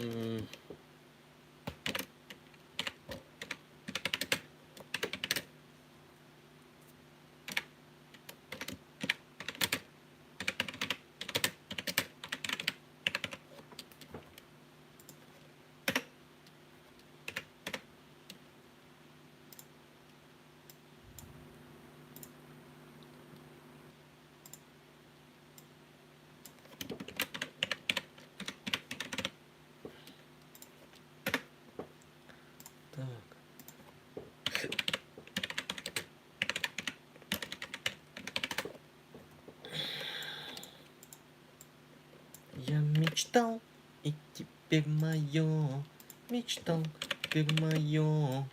Mm. Я мечтал, и теперь мое. Мечтал, теперь мое.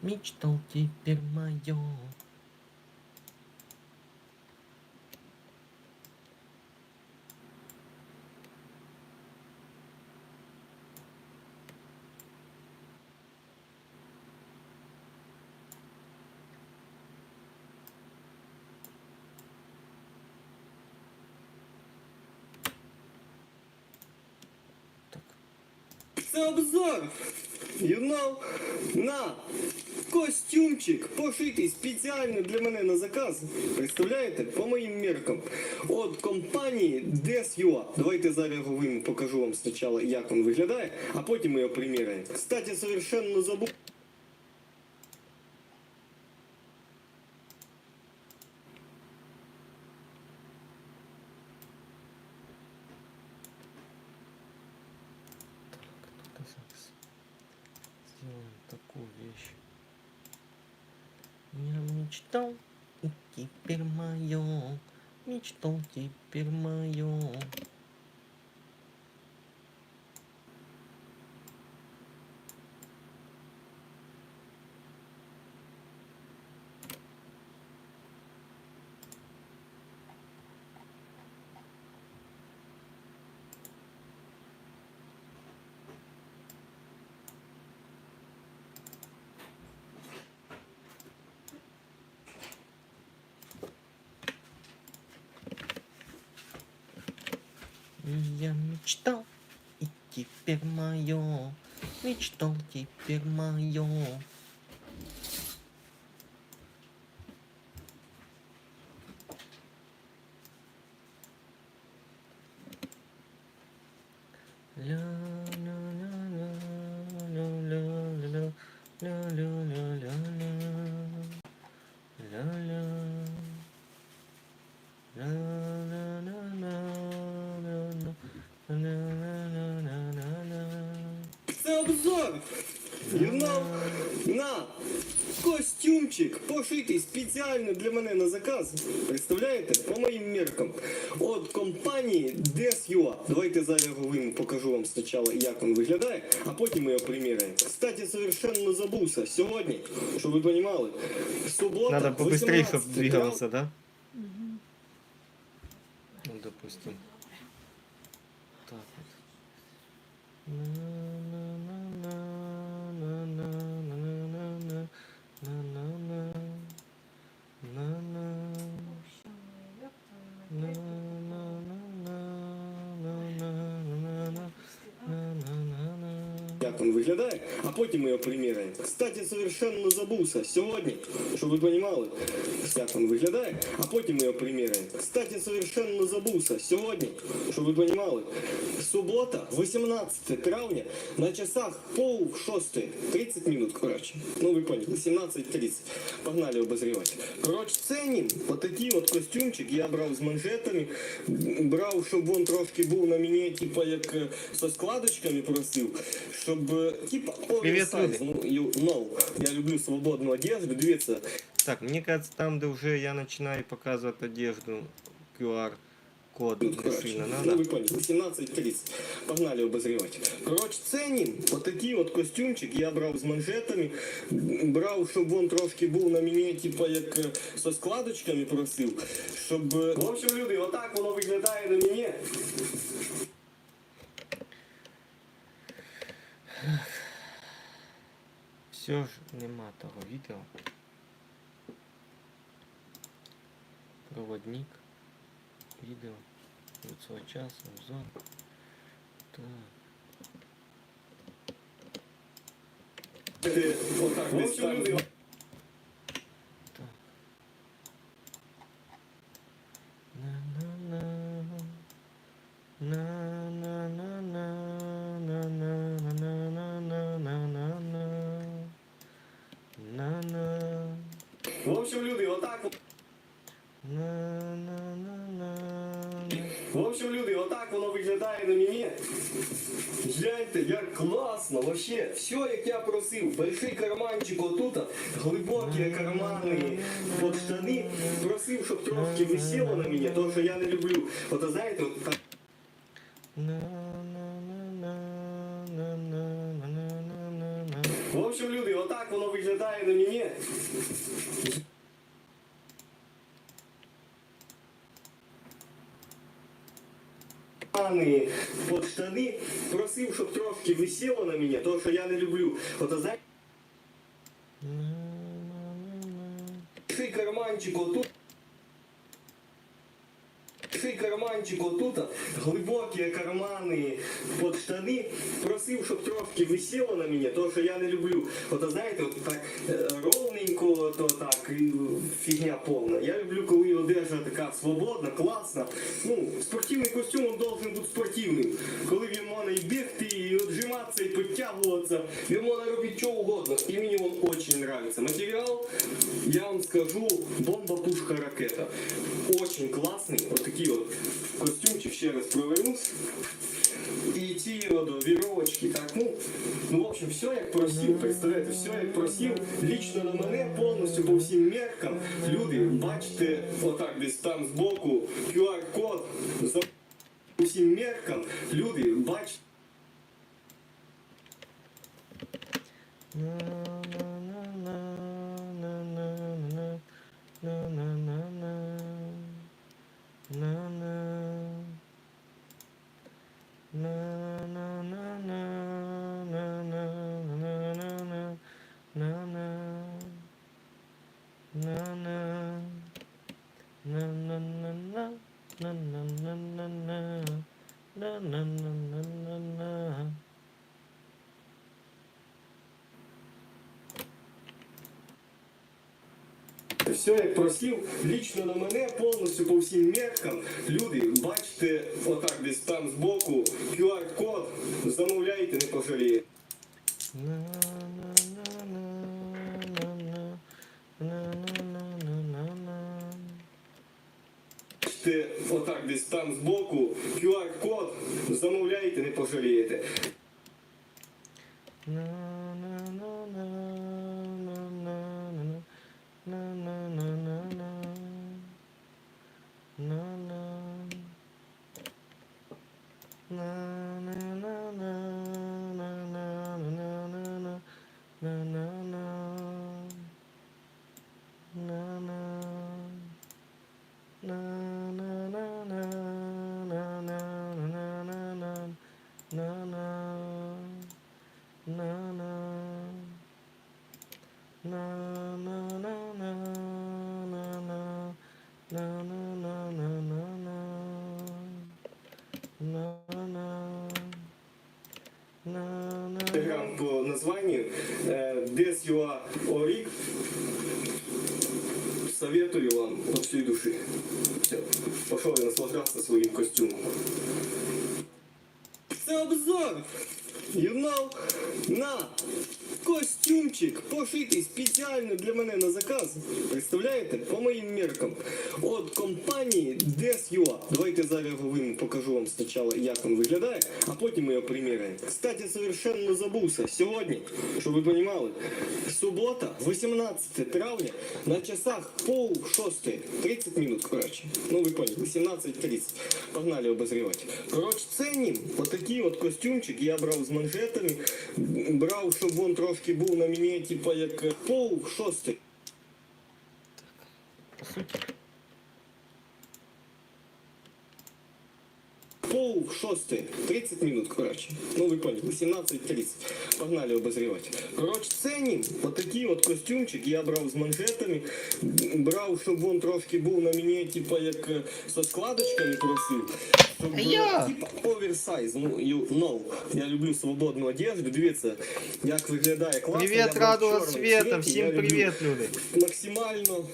Мечтал, теперь мое. обзор! You know? На! Костюмчик пошитий спеціально для мене на заказ. Представляєте? По моїм міркам. От компанії DSUA. Давайте зараз його вийму, покажу вам спочатку, як він виглядає, а потім ми його приміряємо. Кстати, совершенно забув. Я мечтал, и теперь мое. Мечтал, теперь мое. Я мечтал, и теперь мое. Мечтал, теперь мое. Це обзор! You know? На! Костюмчик пошитий спеціально для мене на заказ. Представляєте? По моїм міркам. От компанії DSUA. Давайте зараз його вийму, покажу вам спочатку, як він виглядає, а потім ми його приміряємо. Кстати, совершенно забувся. Сьогодні, щоб ви розуміли, субота, Надо побыстрее, 18 чтобы травня. двигался, да? Ну, допустим. Так вот. Як він виглядає, а потім ми його приміряємо. Кстати, совершенно забувся. Сьогодні, щоб ви розуміли, як він виглядає, а потім ми його приміряємо. Кстати, совершенно забувся. Сьогодні, щоб ви розуміли, субота, 18 травня, на часах пол шостої, 30 минут, коротше. Ну ви поняли, 17.30. Погнали обозрівати. Коротше, ценім, отакий от костюмчик я брав з манжетами, брав, щоб він трошки був на мені, типа як е, со складочками просив, щоб е, типа Привіт, оверсайз, ну, you know, я люблю свободну одежду, дивіться, Так, мне кажется, там, где уже я начинаю показывать одежду, QR QR-код не Короче, сильно ну надо. вы поняли, 18.30. Погнали обозревать. Короче, ценим. Вот такий от костюмчик я брав з манжетами. Брав, щоб він трошки був на мені, типа як е, со складочками просив. Щоб. е, В общем, люди, отак воно виглядає на мені. Все ж нема того відео. Проводник. Відео. Від свого часу, обзор. Так. Отак, в общем, люди, Так. На-на-на. На-на-на-на. На-на-на-на-на-на-на-на. На-на. В общем, люди, отак. В общем, люди, отак воно виглядає на мені. Гляньте, як класно, вообще, все як я просив. Больший карманчик отут, глибокі кармани под штани. Просив, щоб трошки висіло на мені, то що я не люблю. Ото знаєте, от так. В общем, люди, отак воно виглядає на мені. Кармани под штани. Просив, щоб трошки висіло на мені, то що я не люблю. Ото знаєте. Большой карманчик отут. Большой карманчик отут, глибокі кармани под штани. Просив, щоб трошки висіло на мені, то що я не люблю. Ото знаєте, от так е, ровненько, то так і фігня повна. Я люблю, коли одежа така свободна, класна. Ну, спортивний костюм він должен бути спортивним. Коли він може і бігти, і отжиматися, і підтягуватися. Він може робити що угодно. І мені він дуже нравится. Матеріал, я вам скажу, бомба, пушка, ракета. Очень классный. Вот такие вот костюмчик, ще раз провернусь. І ці от вірочки, так, ну, ну, в общем, все як просив, представляєте, все як просив, лічно на мене повністю по всім меркам. Люди, бачите, отак десь там збоку QR-код, за по всім меркам, люди, бачите, Все як просив, лічно на мене повністю по всім меркам. Люди, бачите, отак десь там збоку QR-код, замовляйте, не пожалієте. Бачите, отак десь там збоку QR-код, замовляйте, не пожалієте. По названию э, Desua Орик. Советую вам от всей души. Все, пошел я наслаждаться своим костюмом. Це обзор! You know, на Костюмчик пошитий спеціально для мене на заказ. Представляєте? По моїм міркам. От компанії Des.ua. Давайте зараз його вийму, покажу вам спочатку, як він виглядає, а потім ми його приміряємо. Кстати, совершенно забувся. Сьогодні, щоб ви розуміли, субота, 18 травня, на часах пол шостої, 30 минут, коротше. Ну ви поняли, 18.30. Погнали обозрівати. Коротше, ценні, отакий от костюмчик я брав з манжетами, брав, щоб він трошки був на мені, типа як пол шостий. По суті. Пол шостої, 30 минут, коротше. Ну ви поняли, 18.30. Погнали обозрівати. Коротше, ценні, отакий от костюмчик я брав з манжетами, брав, щоб він трошки був на мені, типа як е, со складочками просив. Щоб, А я? Типа оверсайз, ну, you know. Я люблю свободну одежду, дивіться, як виглядає класно. Привіт, Я брав радуга чорний света, цвет, і я всім люблю привіт, люди. максимально,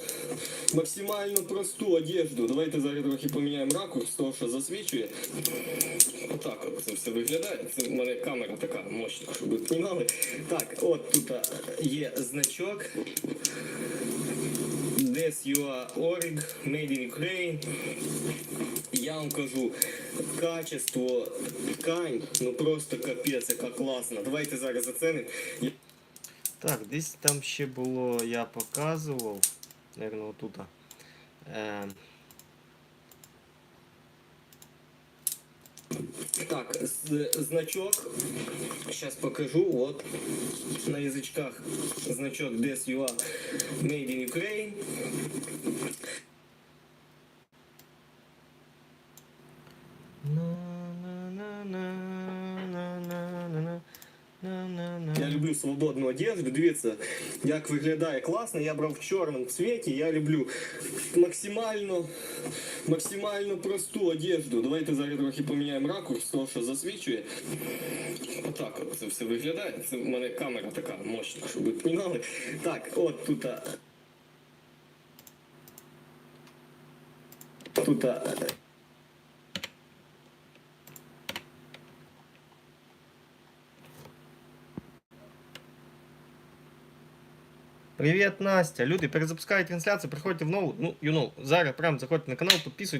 максимально просту одежду. Давайте зараз трохи поміняємо ракурс, того, що засвічує. Отак от це все виглядає. Це в мене камера така мощна, щоб ви розуміли. Так, от тут є значок. Des UA Org, Made in Ukraine. Я вам кажу, качество ткань, ну просто капець, яка класна. Давайте зараз зацінимо. Так, десь там ще було, я показував. Наверно, отут. Е, Так, значок. Сейчас покажу. Вот на язычках значок DES.UA Made in Ukraine. люблю свободну одежду. Дивіться, як виглядає класно. Я брав в чорному цвіті. Я люблю максимально, максимально просту одежду. Давайте зараз трохи поміняємо ракурс, того, що засвічує. Отак от це все виглядає. Це в мене камера така мощна, щоб ви розуміли. Так, от тут. а, Тут. Привіт, Настя. Люди, перезапускаю трансляцію, приходьте в нову. Ну, you know, зараз прям заходьте на канал, підписуйтесь.